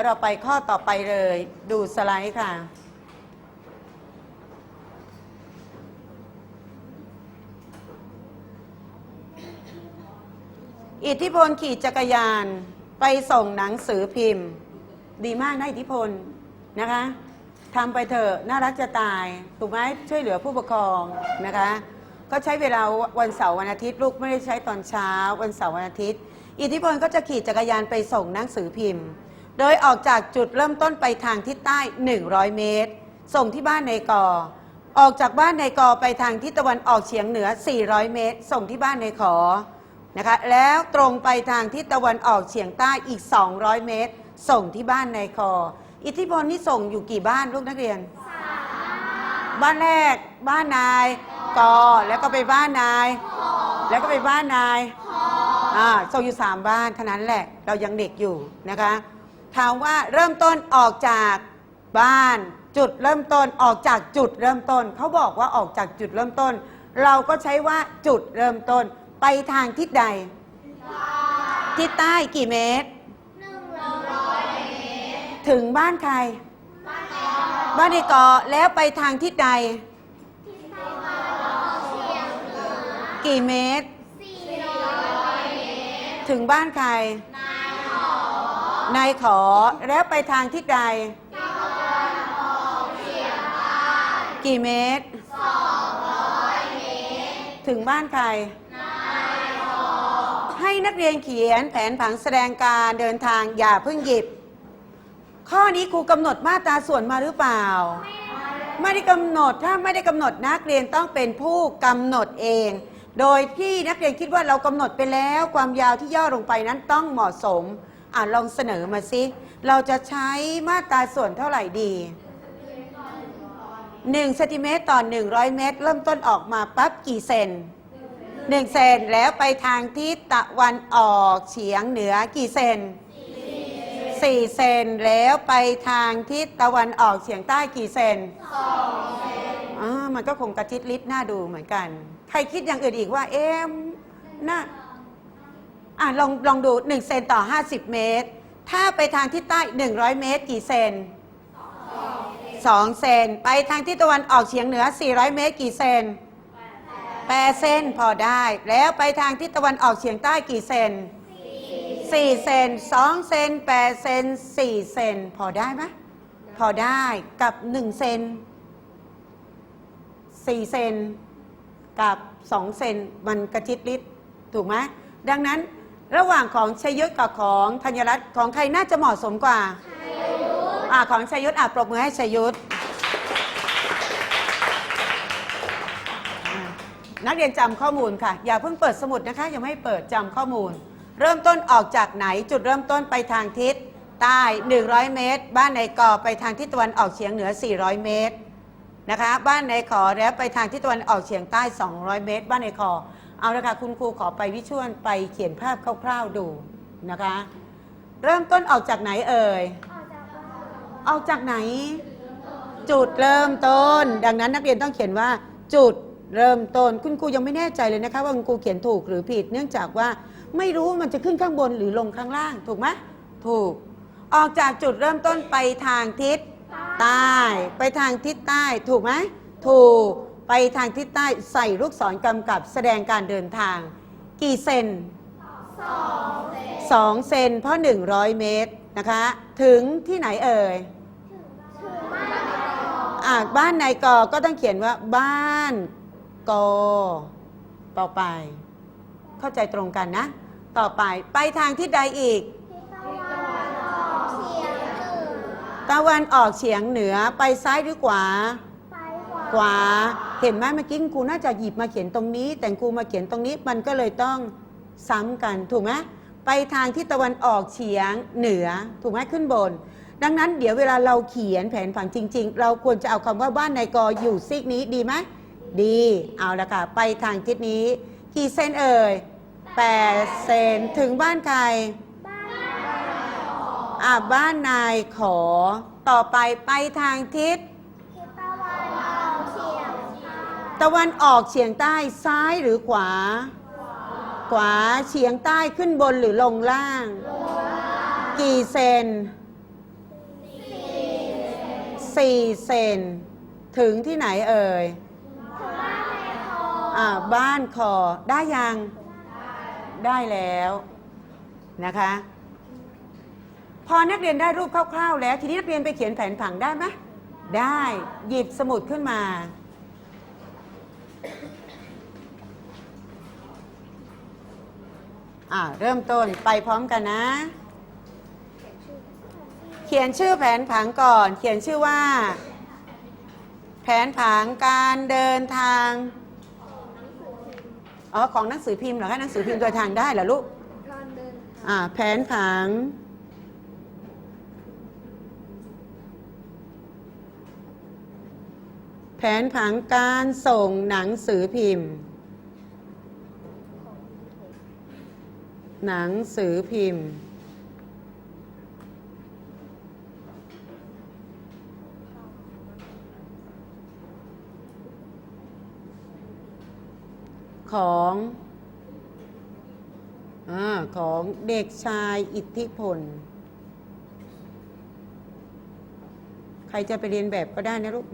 เดี๋ยวเราไปข้อต่อไปเลย ดูสไลด์ค่ะ อิทธิพลขี่จักรยานไปส่งหนังสือพิมพ์ ดีมากนะอิทธิพลนะคะทำไปเถอะน่ารักจะตายถูกไหมช่วยเหลือผู้ปกครองนะคะ ก็ใช้เวลาวันเสาร์วันอาทิตย์ลูกไม่ได้ใช้ตอนเช้า วันเสาร์วันอาทิตย์ อิทธิพลก็จะขี่จักรยานไปส่งหนังสือพิมพ์ โดยออกจากจุดเริ่มต้นไปทางทิศใต้ 100 เมตร ส่งที่บ้านในกอ ออกจากบ้านในกอไปทางทิศตะวันออกเฉียงเหนือ 400 เมตร ส่งที่บ้านในขอ นะคะ แล้วตรงไปทางทิศตะวันออกเฉียงใต้อีก 200 เมตร ส่งที่บ้านในคอ อิทธิพลนี่ส่งอยู่กี่บ้านลูกนักเรียน บ้านแรก บ้านนายกอ แล้วก็ไปบ้านนาย แล้วก็ไปบ้านนายอ่าส่งอยู่สามบ้านเท่านั้นแหละ เรายังเด็กอยู่นะคะ ถามว่าเริ่มต้นออกจากบ้าน จุดเริ่มต้นออกจากจุดเริ่มต้น เขาบอกว่าออกจากจุดเริ่มต้น เราก็ใช้ว่าจุดเริ่มต้น ไปทางทิศใด ทิศใต้กี่เมตร ถึงบ้านใคร บ้านในเกาะแล้วไปทางทิศใด กี่เมตร ถึงบ้านใคร นายขอแล้วไปทางทิศใดกี่เมตร ถึงบ้านใครให้นักเรียนเขียนแผนผังแสดงการเดินทางอย่าเพิ่งหยิบ ข้อนี้ครูกำหนดมาตราส่วนมาหรือเปล่า ไม่ได้กำหนดถ้าไม่ได้กำหนดนักเรียนต้องเป็นผู้กำหนดเอง โดยที่นักเรียนคิดว่าเรากำหนดไปแล้ว ความยาวที่ย่อลงไปนั้นต้องเหมาะสม อ่าลองเสนอมาสิ เราจะใช้มาตราส่วนเท่าไหร่ดี1เซนติเมตรต่อ 100 เมตร เริ่มต้นออกมาปั๊บกี่เซน1เซนแล้วไปทางทิศตะวันออกเฉียงเหนือกี่เซนสี่เซนแล้วไปทางทิศตะวันออกเฉียงใต้กี่เซนสองเซนอ่ามันก็คงกระทิดลิดน่าดูเหมือนกัน ใครคิดอย่างอื่นอีกว่าเอ๊ะน่า อะลองลองดู 1 เซนต่อ 50 เมตร ถ้าไปทางทิศใต้ 100 เมตร กี่เซน2 เซน ไปทางทิศตะวันออกเฉียงเหนือ 400 เมตร กี่เซน8เซนพอได้ แล้วไปทางทิศตะวันออกเฉียงใต้กี่เซนสี่เซนสองเซนแปดเซนสี่เซน พอได้ไหมพอได้กับหนึ่งเซนสี่เซน กับสองเซน มันกระชิดลิดถูกไหมดังนั้น ระหว่างของชยยุทธกับของธัญรัตน์ของใครน่าจะเหมาะสมกว่าอ่าของชยยุทธอะปรบมือให้ชยยุทธอะนักเรียนจำข้อมูลค่ะ อย่าเพิ่งเปิดสมุดนะคะ ยังไม่เปิดจำข้อมูล เริ่มต้นออกจากไหนจุดเริ่มต้นไปทางทิศใต้ 100 เมตร บ้านในกอไปทางทิศตะวันออกเฉียงเหนือ 400 เมตรนะคะ บ้านในขอแล้วไปทางทิศตะวันออกเฉียงใต้ 200 เมตร บ้านในคอ เอาละค่ะคุณครูขอไปวิชวลไปเขียนภาพคร่าวๆดูนะคะ เริ่มต้นออกจากไหนเอ่ย ออกจากไหน จุดเริ่มต้น ดังนั้นนักเรียนต้องเขียนว่า จุดเริ่มต้นคุณครูยังไม่แน่ใจเลยนะคะ ว่าคุณครูเขียนถูกหรือผิด เนื่องจากว่าไม่รู้ว่ามันจะขึ้นข้างบนหรือลงข้างล่าง ถูกไหมถูก ออกจากจุดเริ่มต้นไปทางทิศใต้ ไปทางทิศใต้ ถูกไหมถูก ไปทางทิศใต้ใส่ลูกศรกำกับแสดงการเดินทาง กี่เซนสองเซนเพราะ 100 เมตรนะคะ ถึงที่ไหนเอ่ยอ่าบ้านนายกอก็ต้องเขียนว่าบ้านกอต่อไป เข้าใจตรงกันนะ ต่อไปไปทางที่ใดอีกตะวันออกเฉียงเหนือไปซ้ายหรือขวา ขวา เห็นไหมเมื่อกี้ครูน่าจะหยิบมาเขียนตรงนี้ แต่ครูมาเขียนตรงนี้มันก็เลยต้องซ้ำกันถูกไหมไปทางที่ตะวันออกเฉียงเหนือถูกไหมขึ้นบน ดังนั้นเดี๋ยวเวลาเราเขียนแผนผังจริง ๆ เราควรจะเอาคำว่าบ้านนายกออยู่ซีกนี้ดีไหมดีเอาละค่ะไปทางทิศนี้ กี่เซนเอ่ยแปดเซนถึงบ้านใครอ่าบ้านนายขอ ต่อไปไปทางทิศ ตะวันออกเฉียงใต้ซ้ายหรือขวา ขวาเฉียงใต้ขึ้นบนหรือลงล่าง กี่เซน4เซนถึงที่ไหนเอ่ยอ่าบ้านคอได้ยัง ได้แล้วนะคะ พอนักเรียนได้รูปคร่าวๆแล้ว ทีนี้นักเรียนไปเขียนแผนผังได้ไหมได้หยิบสมุดขึ้นมา อ่าเริ่มต้นไปพร้อมกันนะ เขียนชื่อแผนผังก่อน เขียนชื่อว่า แผนผังการเดินทางอ๋อของหนังสือพิมพ์เหรอคะหนังสือพิมพ์เดินทางได้เหรอลูกการเดินอ่าแผนผัง แผนผังการส่งหนังสือพิมพ์ หนังสือพิมพ์ ของอของเด็กชายอิทธิพล ใครจะไปเรียนแบบก็ได้นะลูก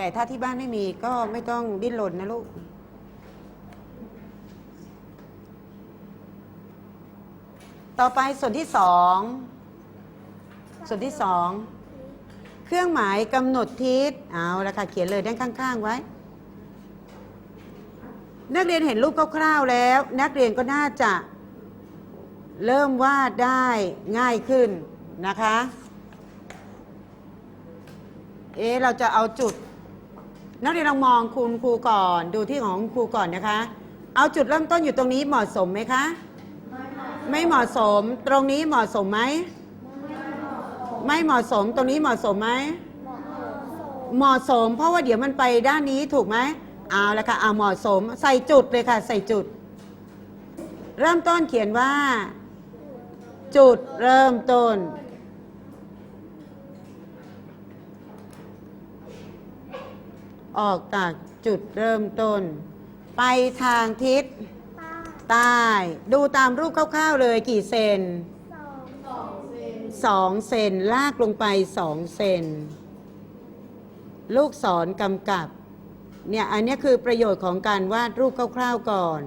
แต่ถ้าที่บ้านไม่มีก็ไม่ต้องดิ้นรนนะลูก ต่อไปส่วนที่สอง ส่วนที่สอง เครื่องหมายกำหนดทิศ เอาละค่ะ เขียนเลยด้านข้าง ๆ ไว้ นักเรียนเห็นรูปคร่าวๆแล้ว นักเรียนก็น่าจะเริ่มวาดได้ง่ายขึ้นนะคะ เอ๊เราจะเอาจุด นักเรียนลองมองคุณครูก่อนดูที่ของครูก่อนนะคะ เอาจุดเริ่มต้นอยู่ตรงนี้เหมาะสมไหมคะ ไม่เหมาะสมตรงนี้เหมาะสมไหมไม่เหมาะสมตรงนี้เหมาะสมไหมเหมาะสม เพราะว่าเดี๋ยวมันไปด้านนี้ถูกไหมเอาละค่ะเอาเหมาะสม ใส่จุดเลยค่ะ ใส่จุด เริ่มต้นเขียนว่า จุดเริ่มต้น ออกจากจุดเริ่มต้น ไปทางทิศใต้ใต้ดูตามรูปคร่าวๆเลยกี่เซนสองสองเซนลากลงไปสองเซน ลูกศรกำกับ เนี่ย อันเนี้ยคือประโยชน์ของการวาดรูปคร่าวๆก่อน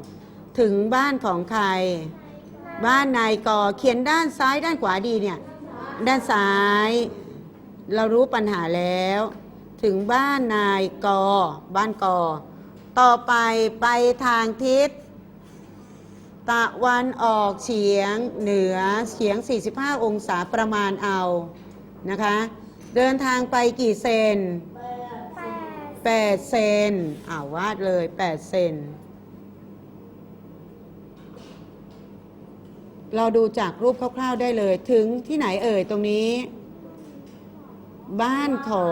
ถึงบ้านของใคร บ้านนายกอเขียนด้านซ้ายด้านขวาดีเนี่ย ด้านซ้าย เรารู้ปัญหาแล้ว ถึงบ้านนายกอบ้านกอ ต่อไปไปทางทิศ ตะวันออกเฉียงเหนือเฉียง 45 องศาประมาณเอานะคะ เดินทางไปกี่เซนแปด8เซนอ่าวาดเลย 8 เซนเราดูจากรูปคร่าวๆได้เลย ถึงที่ไหนเอ่ยตรงนี้ บ้านขอ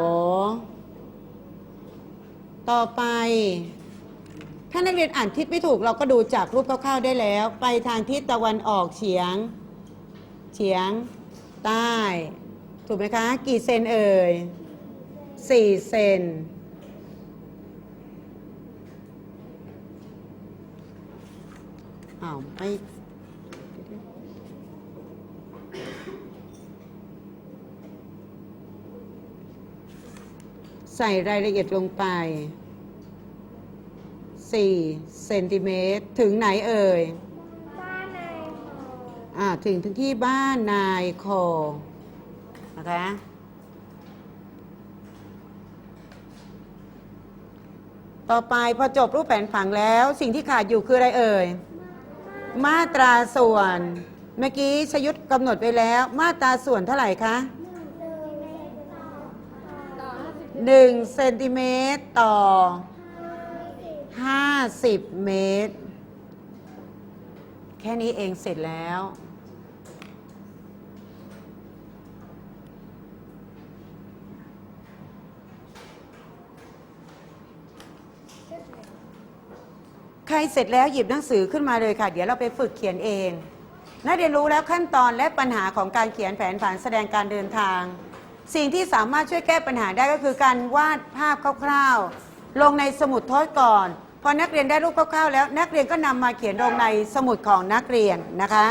ต่อไป ถ้านักเรียนอ่านทิศไม่ถูกเราก็ดูจากรูปคร่าวๆได้แล้ว ไปทางทิศตะวันออกเฉียง เฉียง ใต้ ถูกไหมคะ กี่เซนเอ่ยสี่เซนอ้าวไม่ใส่รายละเอียดลงไป 4เซนติเมตรถึงไหนเอ่ย บ้านในหออ่าถึงถึงที่บ้านนายคอนะคะต่อไปพอจบรูปแผนผังแล้วสิ่งที่ขาดอยู่คืออะไรเอ่ย มาตราส่วนเมื่อกี้ชยุทธกำหนดไว้แล้ว มาตราส่วนเท่าไหร่คะหนึ่งเมตรต่อต่อ1เซนติเมตรต่อ 50 เมตร แค่นี้เองเสร็จแล้ว ใครเสร็จแล้วหยิบหนังสือขึ้นมาเลยค่ะ เดี๋ยวเราไปฝึกเขียนเองนักเรียนรู้แล้วขั้นตอนและปัญหาของการเขียนแผนผังแสดงการเดินทาง สิ่งที่สามารถช่วยแก้ปัญหาได้ก็คือการวาดภาพคร่าวๆ ลงในสมุดโทษก่อน พอนักเรียนได้รูปคร่าวๆแล้ว นักเรียนก็นำมาเขียนลงในสมุดของนักเรียนนะคะ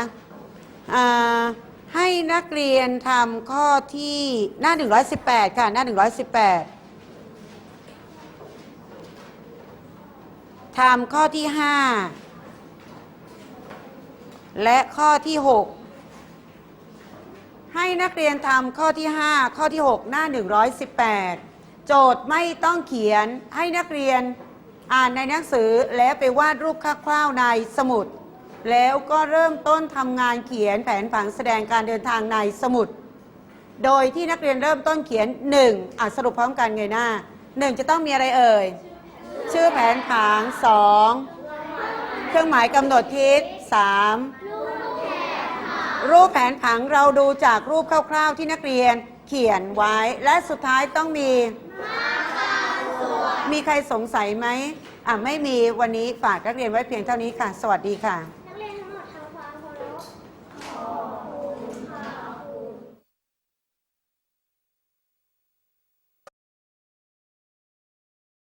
ให้นักเรียนทำข้อที่หน้า 118 ค่ะ หน้า 118ทำข้อที่ 5 และข้อที่ 6 ให้นักเรียนทำข้อที่ 5 ข้อที่ 6 หน้า 118 โจทย์ไม่ต้องเขียนให้นักเรียน อ่านในหนังสือแล้วไปวาดรูปคร่าวๆในสมุด แล้วก็เริ่มต้นทำงานเขียนแผนผังแสดงการเดินทางในสมุด โดยที่นักเรียนเริ่มต้นเขียน1อะสรุปพร้อมกันไงหน้า 1 จะต้องมีอะไรเอ่ย ชื่อแผนผัง 2 เครื่องหมายกำหนดทิศ 3 รูปแผนผังเราดูจากรูปคร่าวๆที่นักเรียนเขียนไว้และสุดท้ายต้องมี มีใครสงสัยไหมอะไม่มีวันนี้ฝากนักเรียนไว้เพียงเท่านี้ค่ะ สวัสดีค่ะ